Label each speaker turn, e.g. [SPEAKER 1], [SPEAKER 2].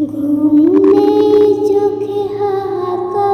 [SPEAKER 1] ঘুম নেই চোখে হাহাকার